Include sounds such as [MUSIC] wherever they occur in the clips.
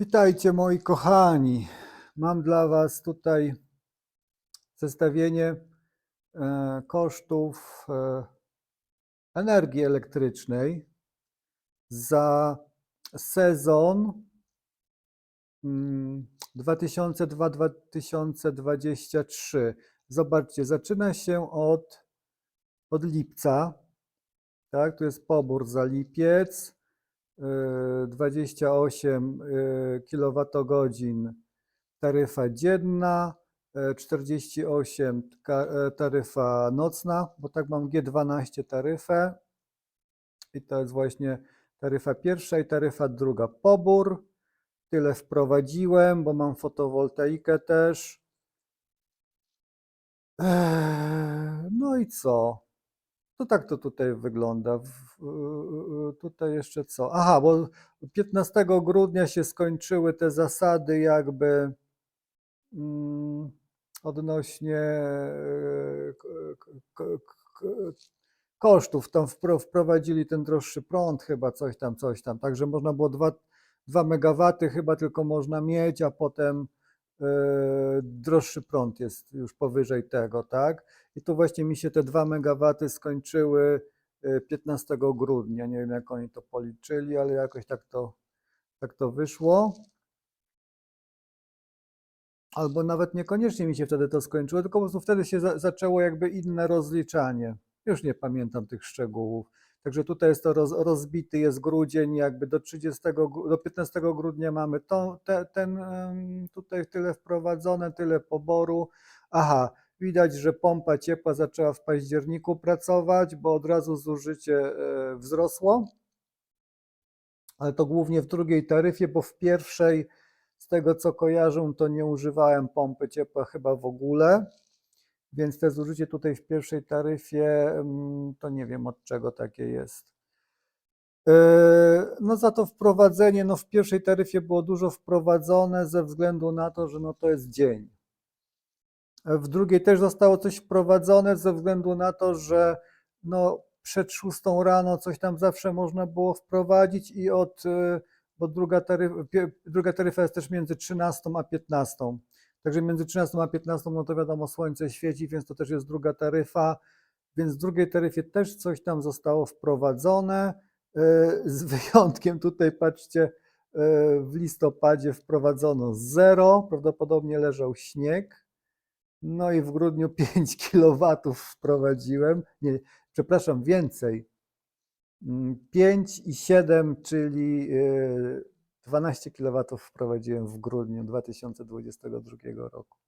Witajcie moi kochani. Mam dla Was tutaj zestawienie e, kosztów e, energii elektrycznej za sezon mm, 2002-2023. Zobaczcie, zaczyna się od, od lipca. Tak, tu jest pobór za lipiec. Y, 28 kWh taryfa dzienna, y, 48 ka- e, taryfa nocna, bo tak mam G12 taryfę i to jest właśnie taryfa pierwsza i taryfa druga. Pobór, tyle wprowadziłem, bo mam fotowoltaikę też. Eee, No i co? To tak to tutaj wygląda. Tutaj jeszcze co? Aha, bo 15 grudnia się skończyły te zasady jakby mm, odnośnie e, kosztów. Tam wpro- wprowadzili ten droższy prąd chyba, coś tam, coś tam. Także można było 2, 2 megawaty chyba tylko można mieć, a potem droższy prąd jest już powyżej tego, tak? I tu właśnie mi się te 2 megawaty skończyły e, 15 grudnia. Nie wiem, jak oni to policzyli, ale jakoś tak to, tak to wyszło. Albo nawet niekoniecznie mi się wtedy to skończyło, tylko po prostu wtedy się za, zaczęło jakby inne rozliczanie. Już nie pamiętam tych szczegółów. Także tutaj jest to roz, rozbity, jest grudzień, jakby do 30, gru- do 15 grudnia mamy to, te, ten tutaj tyle wprowadzone, tyle poboru. Aha, widać, że pompa ciepła zaczęła w październiku pracować, bo od razu zużycie e, wzrosło. Ale to głównie w drugiej taryfie, bo w pierwszej, z tego co kojarzę, to nie używałem pompy ciepła chyba w ogóle. Więc te zużycie tutaj w pierwszej taryfie, mm, to nie wiem od czego takie jest. Yy, No za to wprowadzenie, no w pierwszej taryfie było dużo wprowadzone ze względu na to, że no to jest dzień. W drugiej też zostało coś wprowadzone ze względu na to, że no przed szóstą rano coś tam zawsze można było wprowadzić i od, y, bo druga taryfa, druga taryfa jest też między 13 a 15. Także między 13 a 15, no to wiadomo, słońce świeci, więc to też jest druga taryfa. Więc w drugiej taryfie też coś tam zostało wprowadzone. y, Z [LAUGHS] wyjątkiem tutaj, patrzcie, y, w listopadzie wprowadzono zero, prawdopodobnie leżał śnieg. No i w grudniu [LAUGHS] 5 kW wprowadziłem. Nie, przepraszam, więcej. Mm, 5 i 7, czyli y, 12 kW wprowadziłem w grudniu 2022 roku.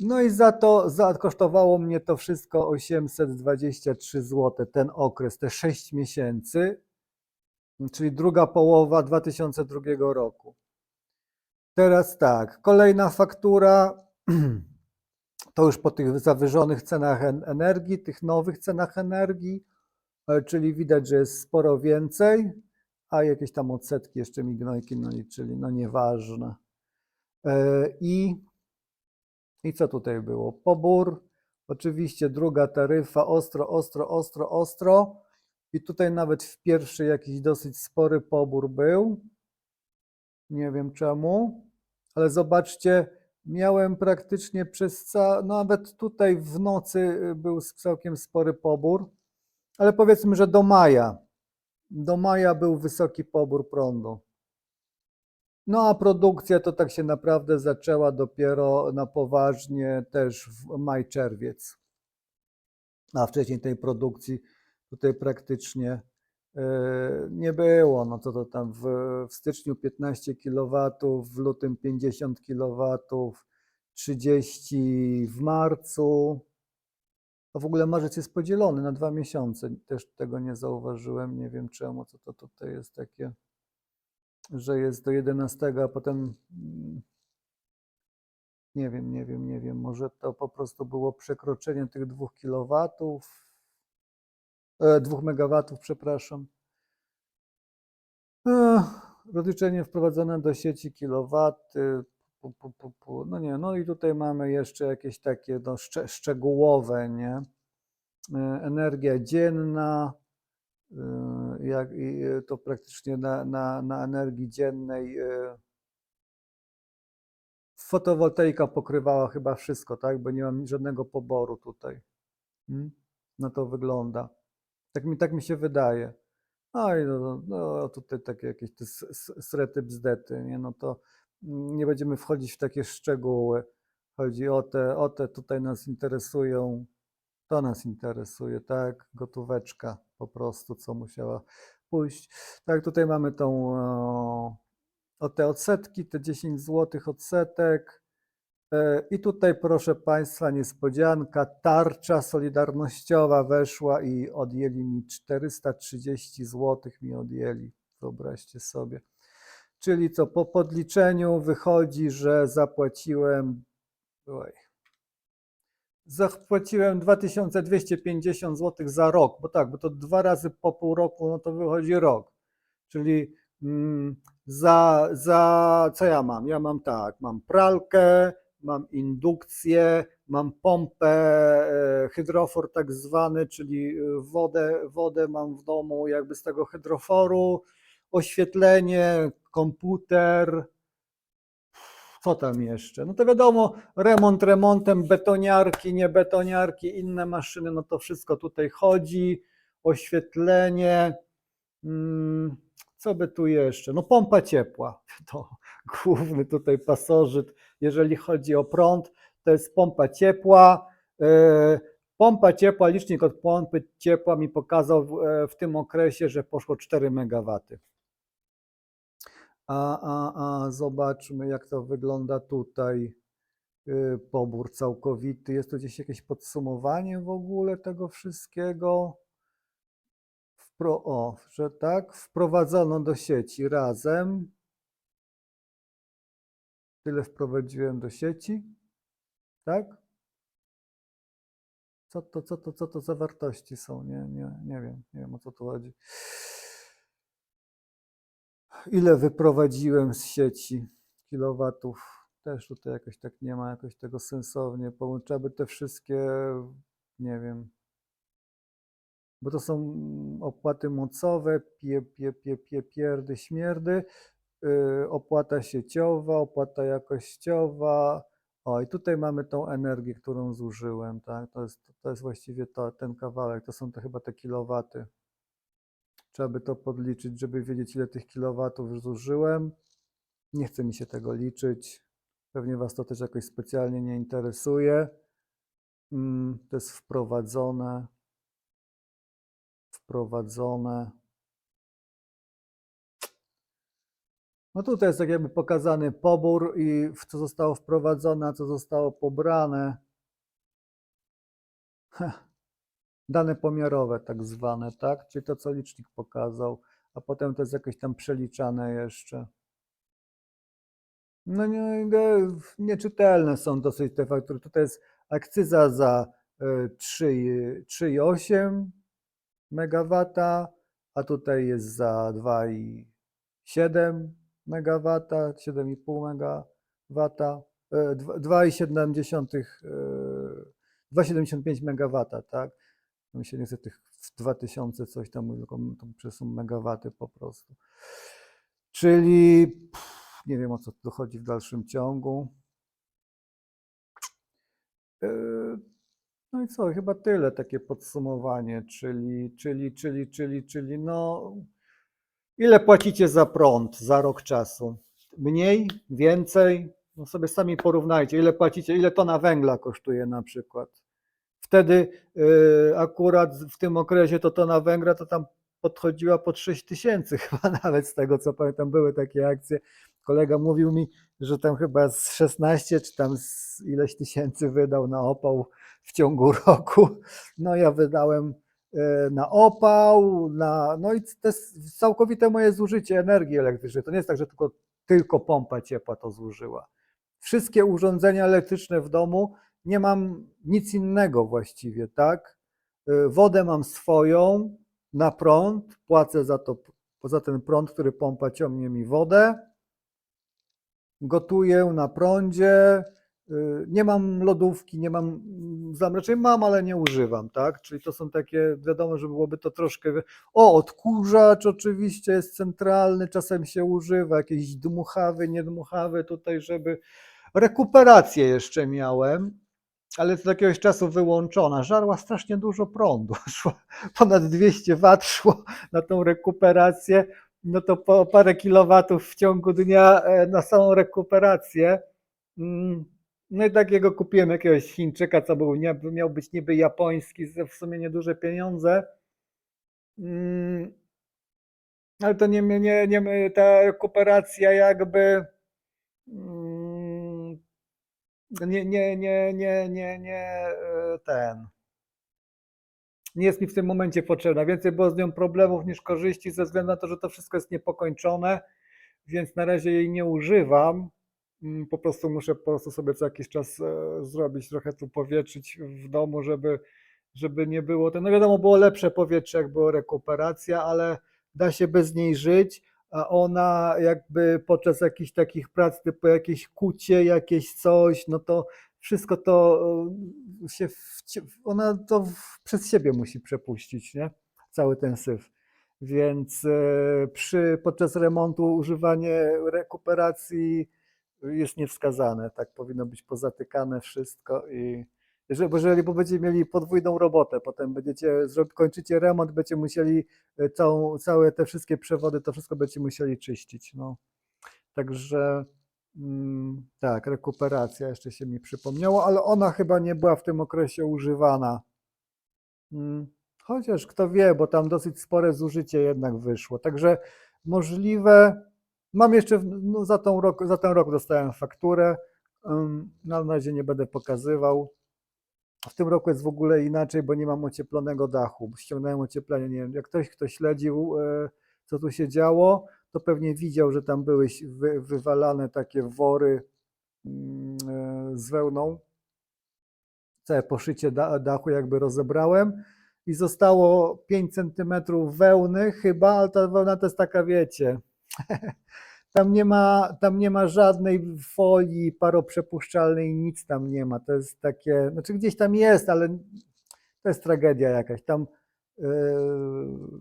No i za to za, kosztowało mnie to wszystko 823 zł, ten okres, te 6 miesięcy, czyli druga połowa 2002 roku. Teraz tak, kolejna faktura, [CLEARS THROAT] to już po tych zawyżonych cenach en- energii, tych nowych cenach energii, e, czyli widać, że jest sporo więcej, a jakieś tam odsetki jeszcze mi gnojki naliczyli, no nieważne. E, I, I co tutaj było? Pobór, oczywiście druga taryfa, ostro, ostro, ostro, ostro. I tutaj nawet w pierwszej jakiś dosyć spory pobór był. Nie wiem czemu, ale zobaczcie, miałem praktycznie przez ca... no nawet tutaj w nocy y, był całkiem spory pobór, ale powiedzmy, że do maja. Do maja był wysoki pobór prądu. No a produkcja to tak się naprawdę zaczęła dopiero na poważnie też w maj, czerwiec. A wcześniej tej produkcji tutaj praktycznie e, nie było. No co to tam w, w styczniu 15 kW, w lutym 50 kW, 30 w marcu. A w ogóle marzec jest podzielony na dwa miesiące. Też tego nie zauważyłem. Nie wiem czemu. Co to tutaj jest takie, że jest do 11, a potem mm, nie wiem, nie wiem, nie wiem. Może to po prostu było przekroczenie tych 2 kW, e, 2 MW, przepraszam. Ech, Rozliczenie wprowadzone do sieci kilowaty. Pu, pu, pu, pu. No nie, no i tutaj mamy jeszcze jakieś takie no, szcze, szczegółowe, nie? E, Energia dzienna, e, jak, y, to praktycznie na, na, na energii dziennej. Fotowoltaika pokrywała chyba wszystko, tak? Bo nie mam żadnego poboru tutaj. Mm? No to wygląda. Tak mi, tak mi się wydaje. No i no, no, no tutaj takie jakieś te srety bzdety, nie? No to nie będziemy wchodzić w takie szczegóły. Chodzi o te, o te tutaj nas interesują, to nas interesuje, tak? Gotóweczka po prostu, co musiała pójść. Tak, tutaj mamy tą, o te odsetki, te 10 zł odsetek. E, I tutaj, proszę Państwa, niespodzianka, tarcza solidarnościowa weszła i odjęli mi 430 zł, mi odjęli, wyobraźcie sobie. Czyli co, po podliczeniu wychodzi, że zapłaciłem, oj, zapłaciłem 2250 zł za rok, bo tak, bo to dwa razy po pół roku, no to wychodzi rok. Czyli mm, za, za co ja mam? Ja mam tak, mam pralkę, mam indukcję, mam pompę, e, hydrofor tak zwany, czyli wodę, wodę mam w domu jakby z tego hydroforu, oświetlenie, komputer, co tam jeszcze? No to wiadomo, remont remontem, betoniarki, nie betoniarki, inne maszyny, no to wszystko tutaj chodzi, oświetlenie, mm, co by tu jeszcze? No pompa ciepła, [LAUGHS] to główny tutaj pasożyt, jeżeli chodzi o prąd, to jest pompa ciepła. E, Pompa ciepła, licznik od pompy ciepła mi pokazał w, e, w tym okresie, że poszło 4 MW. A, a, a zobaczmy, jak to wygląda tutaj. Y, Pobór całkowity. Jest tu gdzieś jakieś podsumowanie w ogóle tego wszystkiego? Wpro, o, że tak, wprowadzono do sieci razem. Tyle wprowadziłem do sieci, tak? Co to, co to, co to za wartości są? Nie, nie, nie wiem, nie wiem o co tu chodzi. Ile wyprowadziłem z sieci kilowatów? Też tutaj jakoś tak nie ma jakoś tego sensownie. Połączyła by te wszystkie, nie wiem, bo to są opłaty mocowe, pie, pie, pie, pie, pierdy, śmierdy, yy, opłata sieciowa, opłata jakościowa. O, i tutaj mamy tą energię, którą zużyłem, tak? To jest, to jest właściwie to, ten kawałek, to są to chyba te kilowaty. Trzeba by to podliczyć, żeby wiedzieć, ile tych kilowatów zużyłem. Nie chce mi się tego liczyć. Pewnie Was to też jakoś specjalnie nie interesuje. Mm, To jest wprowadzone. Wprowadzone. No tutaj jest tak jakby pokazany pobór i w co zostało wprowadzone, a co zostało pobrane. Heh. Dane pomiarowe tak zwane, tak? Czyli to, co licznik pokazał, a potem to jest jakieś tam przeliczane jeszcze. No nie, nie, nieczytelne są dosyć te faktury. Tutaj jest akcyza za e, 3 3,8 MW, a tutaj jest za 2,7 MW, 7,5 MW, e, dwa- 2,7 e, 2,75 MW, tak? Mi się nie chce tych w 2000 coś tam, tylko to są megawaty po prostu. Czyli pff, nie wiem o co tu chodzi w dalszym ciągu. Yy, No i co, chyba tyle takie podsumowanie, czyli, czyli, czyli, czyli, czyli no ile płacicie za prąd za rok czasu? Mniej, więcej? No sobie sami porównajcie, ile płacicie, ile tona węgla kosztuje na przykład. Wtedy y, akurat w tym okresie to tona węgla to tam podchodziła pod 6 tysięcy [LAUGHS] chyba nawet z tego co pamiętam, były takie akcje. Kolega mówił mi, że tam chyba z 16 czy tam z ileś tysięcy wydał na opał w ciągu [LAUGHS] roku. No ja wydałem y, na opał, na, no i to jest całkowite moje zużycie energii elektrycznej. To nie jest tak, że tylko, tylko pompa ciepła to zużyła. Wszystkie urządzenia elektryczne w domu nie mam nic innego właściwie, tak? Y, Wodę mam swoją na prąd, płacę za to, za ten prąd, który pompa ciągnie mi wodę. Gotuję na prądzie, y, nie mam lodówki, nie mam zam- raczej mam, ale nie używam, tak? Czyli to są takie, wiadomo, że byłoby to troszkę. O, odkurzacz oczywiście jest centralny, czasem się używa, jakieś dmuchawy, niedmuchawy tutaj, żeby. Rekuperację jeszcze miałem, ale z jakiegoś czasu wyłączona. Żarła strasznie dużo prądu. [LAUGHS] Szło, ponad 200 W szło na tą rekuperację. No to po parę kilowatów w ciągu dnia e, na samą rekuperację. Mm, No i takiego kupiłem jakiegoś Chińczyka, co był, miał być niby japoński, w sumie nieduże pieniądze. Mm, Ale to nie, nie, nie, ta rekuperacja jakby mm, nie, nie, nie, nie, nie, nie e, ten. Nie jest mi w tym momencie potrzebna. Więcej było z nią problemów niż korzyści, ze względu na to, że to wszystko jest niepokończone, więc na razie jej nie używam. Mm, Po prostu muszę po prostu sobie co jakiś czas e, zrobić, trochę tu powietrzyć w domu, żeby, żeby nie było. No wiadomo, było lepsze powietrze, jak była rekuperacja, ale da się bez niej żyć, a ona jakby podczas jakichś takich prac, typu jakieś kucie, jakieś coś, no to wszystko to e, się, ona to w- przez siebie musi przepuścić, nie? Cały ten syf. Więc e, przy, podczas remontu używanie rekuperacji jest niewskazane. Tak powinno być pozatykane wszystko i jeżeli, jeżeli będziecie mieli podwójną robotę, potem będziecie, kończycie remont, będziecie musieli e, całą, całe te wszystkie przewody, to wszystko będziecie musieli czyścić. No. Także mm, tak, rekuperacja jeszcze się mi przypomniało, ale ona chyba nie była w tym okresie używana. Mm, Chociaż kto wie, bo tam dosyć spore zużycie jednak wyszło. Także możliwe. Mam jeszcze, no za, tą rok, za ten rok dostałem fakturę. ym, Na razie nie będę pokazywał. W tym roku jest w ogóle inaczej, bo nie mam ocieplonego dachu. Ściągnąłem ocieplenie. Nie wiem, jak ktoś, kto śledził, e, co tu się działo, to pewnie widział, że tam były wywalane takie wory mm, e, z wełną. Całe poszycie da, dachu jakby rozebrałem i zostało 5 centymetrów wełny chyba, ale ta wełna to jest taka, wiecie, [LAUGHS] tam nie ma, tam nie ma żadnej folii paroprzepuszczalnej, nic tam nie ma. To jest takie, znaczy gdzieś tam jest, ale to jest tragedia jakaś. Tam yy,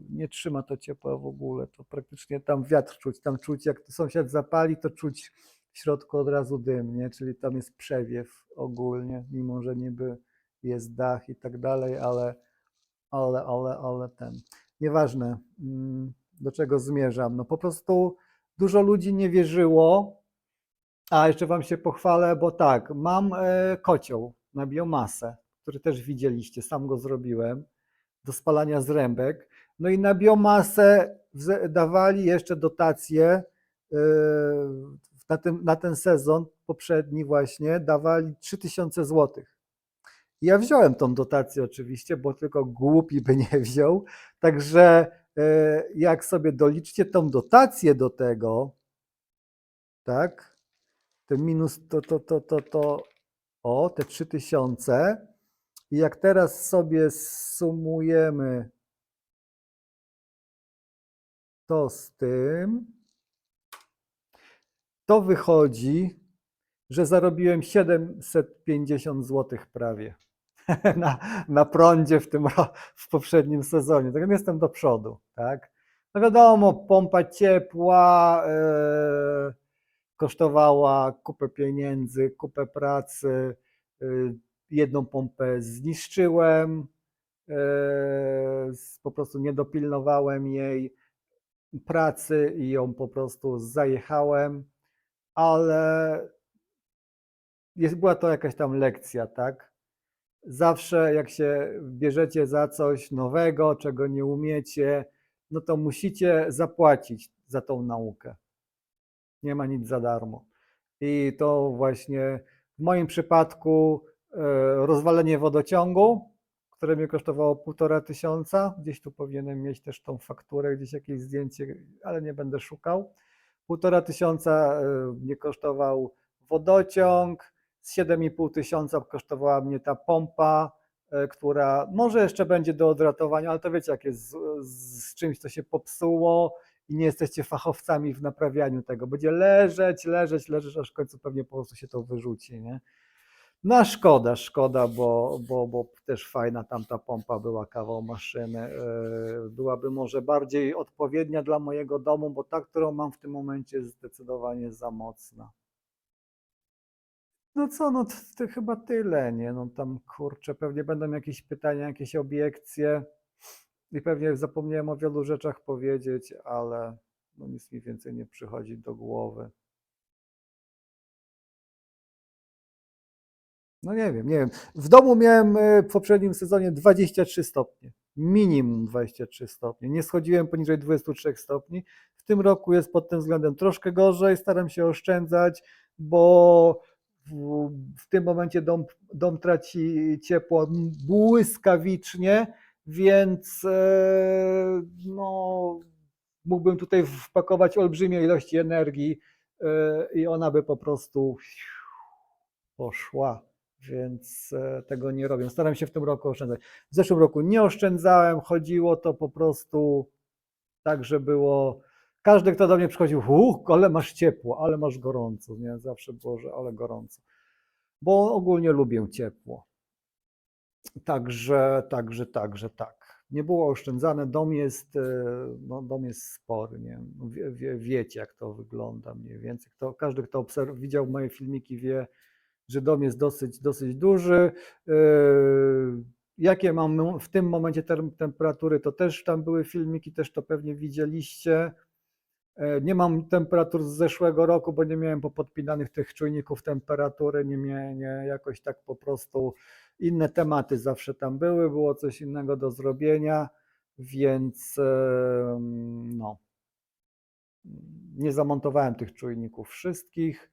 nie trzyma to ciepła w ogóle. To praktycznie tam wiatr czuć, tam czuć, jak sąsiad zapali, to czuć w środku od razu dym, nie? Czyli tam jest przewiew ogólnie, mimo że niby jest dach i tak dalej, ale, ale, ale, ale ten. Nieważne, mm, do czego zmierzam. No po prostu dużo ludzi nie wierzyło. A jeszcze Wam się pochwalę, bo tak, mam e, kocioł na biomasę, który też widzieliście, sam go zrobiłem do spalania zrębek. No i na biomasę dawali jeszcze dotacje e, na ten, na ten sezon poprzedni właśnie, dawali 3000 zł. Ja wziąłem tą dotację oczywiście, bo tylko głupi by nie wziął. Także jak sobie doliczcie tą dotację do tego, tak, ten minus to, to, to, to, to, o, te 3000 i jak teraz sobie sumujemy to z tym, to wychodzi, że zarobiłem 750 zł prawie [LAUGHS] na, na prądzie w tym w poprzednim sezonie. Tak więc jestem do przodu, tak? No wiadomo, pompa ciepła e, kosztowała kupę pieniędzy, kupę pracy. e, jedną pompę zniszczyłem, e, po prostu nie dopilnowałem jej pracy i ją po prostu zajechałem, ale jest, była to jakaś tam lekcja, tak? Zawsze jak się bierzecie za coś nowego, czego nie umiecie, no to musicie zapłacić za tą naukę. Nie ma nic za darmo. I to właśnie w moim przypadku e, rozwalenie wodociągu, które mnie kosztowało półtora tysiąca. Gdzieś tu powinienem mieć też tą fakturę, gdzieś jakieś zdjęcie, ale nie będę szukał. Półtora tysiąca e, mnie kosztował wodociąg, 7,5 tysiąca kosztowała mnie ta pompa, e, która może jeszcze będzie do odratowania, ale to wiecie, jak jest z, z czymś, co się popsuło i nie jesteście fachowcami w naprawianiu tego. Będzie leżeć, leżeć, leżeć, aż w końcu pewnie po prostu się to wyrzuci, nie? No szkoda, szkoda, bo, bo, bo też fajna tamta pompa była, kawał maszyny. Yy, Byłaby może bardziej odpowiednia dla mojego domu, bo ta, którą mam w tym momencie jest zdecydowanie za mocna. No co, no to, to chyba tyle, nie? No tam kurczę, pewnie będą jakieś pytania, jakieś obiekcje i pewnie zapomniałem o wielu rzeczach powiedzieć, ale no nic mi więcej nie przychodzi do głowy. No nie wiem, nie wiem. W domu miałem e, w poprzednim sezonie 23 stopnie. Minimum 23 stopnie. Nie schodziłem poniżej 23 stopni. W tym roku jest pod tym względem troszkę gorzej. Staram się oszczędzać, bo w, w tym momencie dom, dom traci ciepło błyskawicznie, więc e, no, mógłbym tutaj wpakować olbrzymie ilości energii e, i ona by po prostu poszła więc e, tego nie robię. Staram się w tym roku oszczędzać. W zeszłym roku nie oszczędzałem, chodziło to po prostu tak, że było. Każdy, kto do mnie przychodził, ale masz ciepło, ale masz gorąco. Nie? Zawsze było, że ale gorąco. Bo ogólnie lubię ciepło. Także, także, także, tak. Nie było oszczędzane. Dom jest, e, no, dom jest spory. Nie? Wie, wie, wiecie, jak to wygląda mniej więcej. Kto, każdy, kto obserw- widział moje filmiki, wie, że dom jest dosyć, dosyć duży. Yy, Jakie mam w tym momencie temperatury, to też tam były filmiki, też to pewnie widzieliście. E, Nie mam temperatur z zeszłego roku, bo nie miałem popodpinanych tych czujników temperatury, nie miałem nie, jakoś tak po prostu inne tematy zawsze tam były, było coś innego do zrobienia, więc em, no, nie zamontowałem tych czujników wszystkich.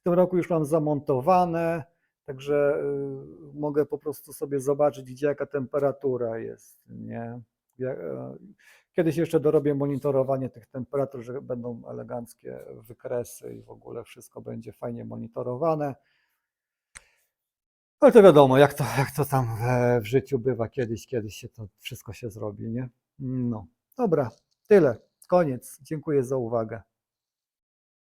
W tym roku już mam zamontowane, także y, mogę po prostu sobie zobaczyć, gdzie jaka temperatura jest. Nie? E, Kiedyś jeszcze dorobię monitorowanie tych temperatur, że będą eleganckie wykresy i w ogóle wszystko będzie fajnie monitorowane. Ale to wiadomo, jak to, jak to tam e, w życiu bywa, kiedyś, kiedyś się to wszystko się zrobi, nie? No, dobra, tyle, koniec. Dziękuję za uwagę.